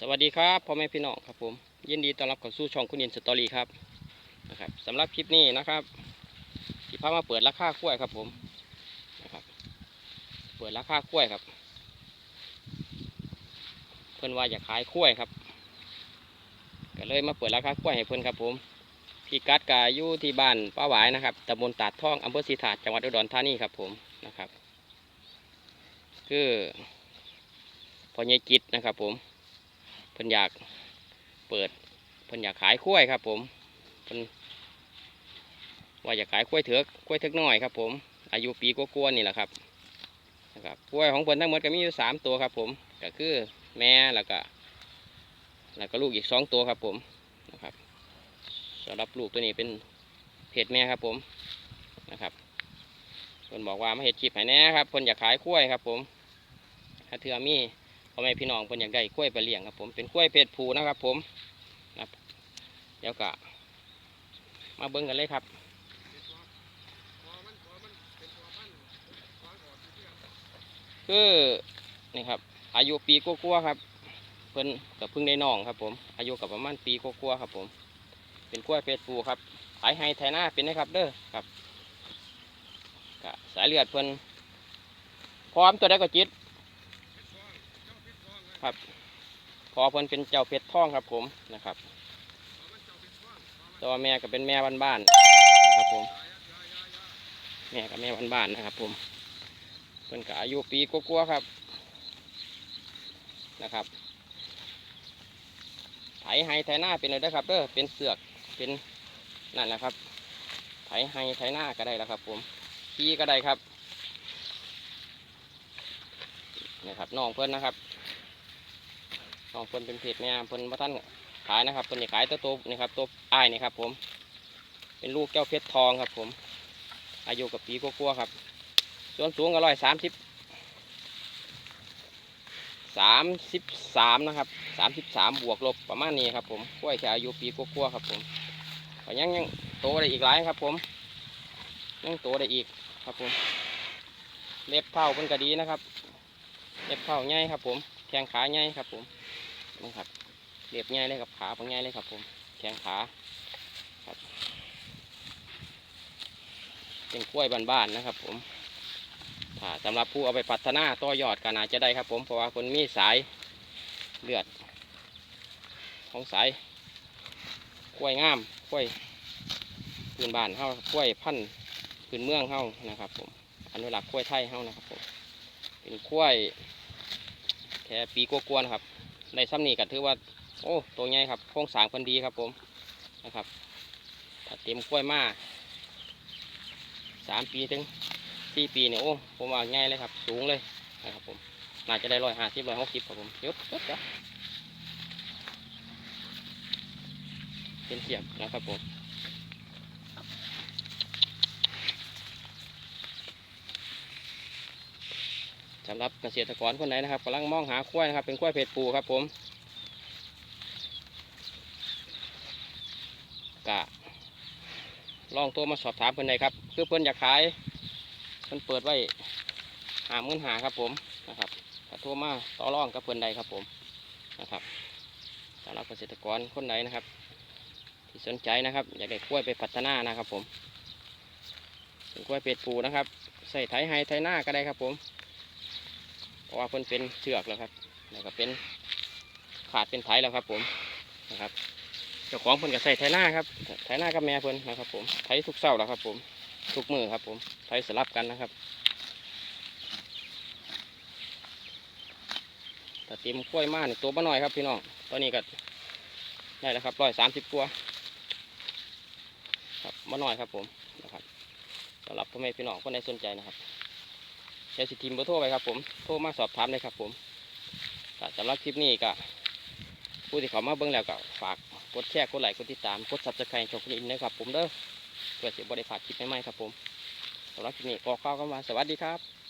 สวัสดีครับพ่อแม่พี่น้องครับผมยินดีต้อนรับเข้าสู่ช่องคุณอินสตอรี่ครับนะครับสำหรับคลิปนี้นะครับที่พามาเปิดราคากล้วยครับผมนะครับเปิดราคากล้วยครับ เพื่อนว่าอยากขายกล้วยครับก็เลยมาเปิดราคากล้วยให้เพื่อนครับผมพี่กัดกาอยู่ที่บ้านป้าหวายนะครับตำบลตาดท่องอำเภอศรีถาดจังหวัดอุดรธานีครับผมนะครับ คือพอใหญ่จิตนะครับผม เพิ่นอยากเปิดเพิ่นอยากขายกล้วยครับ ผมเพิ่นว่าอยากขายกล้วยเถือกกล้วยเถือกน้อยครับ ผม อายุปีกว่าๆนี่แหละครับนะครับกล้วยของเพิ่นทั้งหมดก็มีอยู่สามตัวครับ ผมก็คือแม่แล้วก็แล้วก็ลูกอีกสองตัวครับ ผมนะครับสำหรับลูกตัวนี้เป็นเพศแม่ครับ ผมนะครับเพิ่นบอกว่ามาเห็ดคลิปให้แน่ครับเพิ่นอยากขายกล้วยครับ ผมถ้าเถื่อมี พ่อแม่พี่น้องเพิ่นอยากได้กล้วยไปเลี้ยงครับ ผมเป็นกล้วยเพศผูนะครับ ผมนะเดี๋ยวก็มาเบิ่งกันเลยครับคือนี่ครับ อายุปีกัวๆครับ เพิ่นกับเพิ่งได้น้องครับ ผม อายุกับประมาณปีกัวๆครับ ผม เป็นกล้วยเพศผูครับขายให้ไทยหน้าเป็นนะครับ เด้อครับสายเลือดเพิ่นพร้อมตัวได้ก็จิต ครับพอเพิ่นเป็นเจ้าเพชรทองครับผมนะครับตัวแม่ก็เป็นแม่บ้านๆนะครับผม แม่กับแม่บ้านๆนะครับ ผมเพิ่นก็อายุปีกว่าๆครับนะครับไถไฮไถหน้าเป็นเลยนะครับเด้อเป็นเสือกเป็นนั่นแหละครับไถไฮไถหน้าก็ได้แล้วครับ ผมขี่ก็ได้ครับนี่ครับน้องเพิ่นนะครับ น้องเพิ่นเป็นเพจแม่เพิ่นพระท่านขายนะครับเพิ่นจะขายตัวโตนี่ครับตัวอ้ายนี่ครับ ผม เป็นลูกแก้วเพชรทองครับ ผม อายุกับปีกว่าๆครับ ส่วนสูงก็ร้อยสามสิบสามสิบสามนะครับสามสิบสามบวกลบประมาณนี้ครับผมกล้วยแค่อายุปีกว่าๆครับ ผมก็ยังยังโตได้อีกหลายครับ ผมยังโตได้อีกครับผมเล็บเท่าเพิ่นก็ดีนะครับ เล็บเท่าใหญ่ครับ ผมแข้งขาใหญ่ครับผม นะครับเรียบง่ายเลยครับขาผมง่ายเลยครับ ผมแข้งขาครับ เป็นกล้วยบ้านๆนะครับ ผมถ้าสำหรับผู้เอาไปพัฒนาต่อยอดก็น่าจะได้ครับ ผมเพราะว่าคนมีสายเลือด ของสายกล้วยงามกล้วยพื้นบ้านเฮากล้วยพันธุ์พื้นเมืองเฮานะครับ ผมอนุรักษ์กล้วยไทยเฮานะครับผมเป็นกล้วยแค่ปีกว่าๆนะครับ ในซ้ำนี่ก็ถือว่า โอ้ตัวใหญ่ครับโครงสร้างพันดีครับผมนะครับถ้าเต็มกล้วยมาสามปีถึงสี่ปีเนี่ยโอ้ผมว่าง่ายเลยครับ สูงเลยนะครับผมน่าจะได้ร้อยห้าสิบร้อยหกสิบครับผมยศยศจ้ะเป็นเสียบนะครับผม สำหรับเกษตรกรคนไหนนะครับกำลังมองหากล้วยนะครับ เป็นกล้วยเพชรปูครับผมกะลองตัวมาสอบถามเพื่อนได้ครับ คือเพื่อนอยากขายเพื่อนเปิดไว้หามื่นหาครับผมนะครับก็โทรมาต่อรองกับเพื่อนใดครับผมนะครับสำหรับเกษตรกรคนใดนะครับ ที่สนใจนะครับ อยากได้กล้วยไปพัฒนานะครับผมเป็นกล้วยเป็ดปูนะครับ ใส่ไถไฮไถหน้าก็ได้ครับผม ราะว่าเพิ่นเป็นเชือกแล้วครับแล้วก็เป็นขาดเป็นไถแล้วครับผมนะครับเจ้าของเพิ่นก็ใส่ไถหน้าครับไถหน้ากับแม่เพิ่นนะครับ ผมไถทุกเสาแล้วครับ ผมทุกมือครับ ผมไถสลับกันนะครับแต่เตรีมกล้วยมานี่ตัวบ้าน้อยครับพี่น้องตอนนี้ก็ได้แล้วครับร้อยสามสิบตัวครับบ้าน้อยครับผมนะครับสำหรับพ่อแม่พี่น้องคนใดสนใจนะครับ เดี๋ยวสิทีมเบอร์โทรไปครับผม โทรมาสอบถามเลยครับผมสำหรับคลิปนี้ก็ผู้ที่เขามาเบิ้งแล้วก็ฝากกดแชร์กดไลค์กดติดตามกดซับสไครต์ช่องคุณอินนะครับผมเด้อเพื่อจะบริพลาดคลิปใหม่ๆครับผมสำหรับคลิปนี้ก็ข้าวกันมาสวัสดีครับ